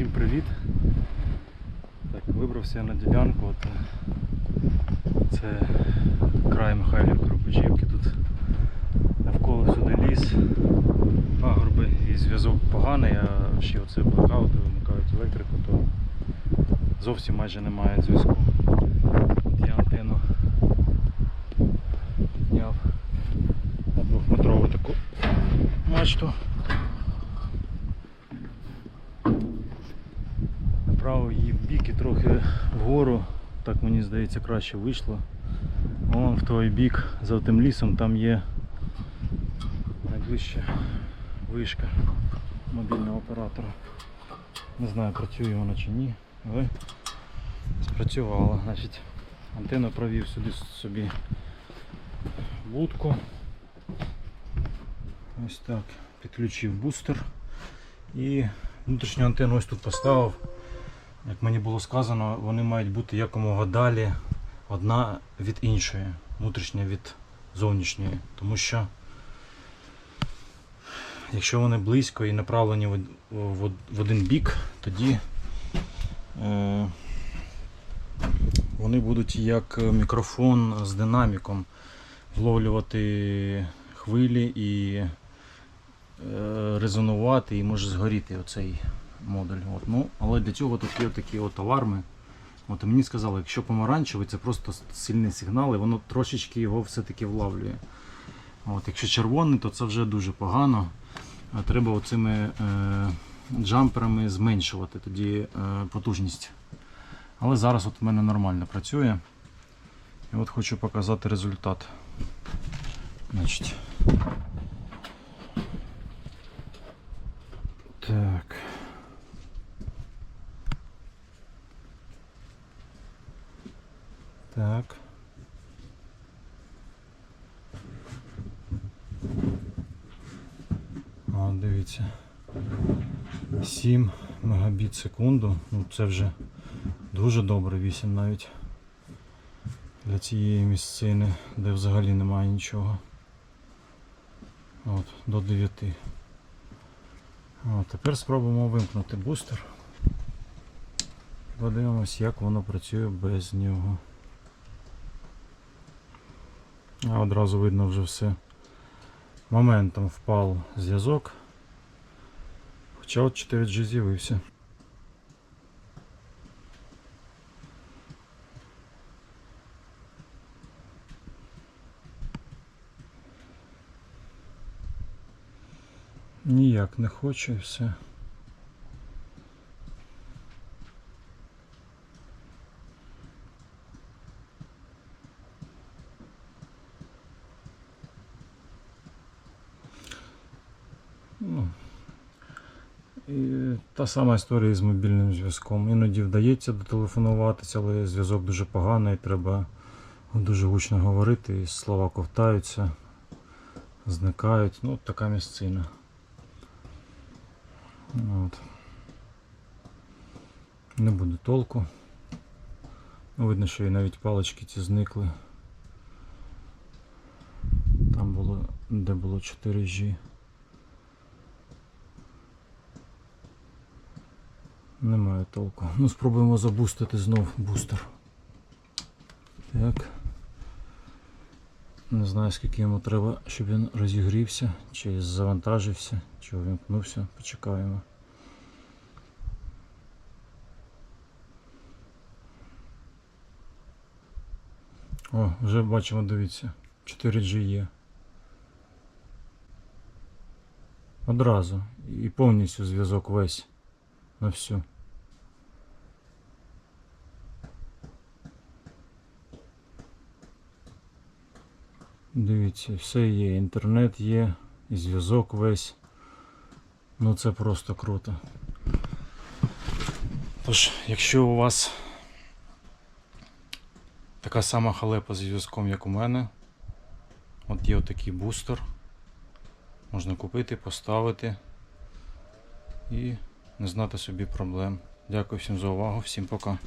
Всім привіт. Так, вибрався я на ділянку. От, е, це край Михайлівки Рубежівки. Тут навколо всюди ліс, пагорби і зв'язок поганий, а ще оце блокаути, вимикають електрику, то зовсім майже немає зв'язку. От я антенну підняв на двохметрову таку мачту. Направив її бік і трохи вгору, так мені здається краще вийшло. Вон в той бік за тим лісом там є найближча вишка мобільного оператора. Не знаю працює вона чи ні, але спрацювала. Значить, антенну провів сюди собі будку. Ось так. Підключив бустер і внутрішню антенну ось тут поставив. Як мені було сказано, вони мають бути якомога далі одна від іншої, внутрішня від зовнішньої. Тому що якщо вони близько і направлені в, один бік, тоді е, вони будуть як мікрофон з динаміком вловлювати хвилі і е, резонувати і може згоріти оцей модуль. От, ну, але для цього тут є такі от аларми. От, мені сказали, якщо помаранчевий, це просто сильний сигнал, і воно трошечки його все-таки влавлює. От, якщо червоний, то це вже дуже погано. Треба оцими е, джамперами зменшувати тоді е, потужність. Але зараз от в мене нормально працює. І от хочу показати результат. Значить. Так. Так. О, дивіться. 7 мегабіт секунду. Ну це вже дуже добре, 8 навіть для цієї місцини, де взагалі немає нічого. От, до 9. От, тепер спробуємо вимкнути бустер. Подивимось, як воно працює без нього. А одразу видно вже все. Моментом впав зв'язок. Хоча от 4G з'явився. Ніяк не хоче і все. Ну, і та сама історія з мобільним зв'язком. Іноді вдається дотелефонуватися, але зв'язок дуже поганий, треба дуже гучно говорити, і слова ковтаються, зникають. Ну, така місцина. От. Не буде толку. Ну, видно, що і навіть палички ці зникли. Там було, де було 4G. Немає толку. Ну, спробуємо забустити знов бустер. Так. Не знаю скільки йому треба, щоб він розігрівся, чи завантажився, чи увімкнувся. Почекаємо. О, вже бачимо, дивіться. 4G є. Одразу. І повністю зв'язок весь на всю. Дивіться, все є, інтернет є, і зв'язок весь. Ну це просто круто. Тож, якщо у вас така сама халепа з зв'язком, як у мене, от є отакий бустер, можна купити, поставити і не знати собі проблем. Дякую всім за увагу, всім пока.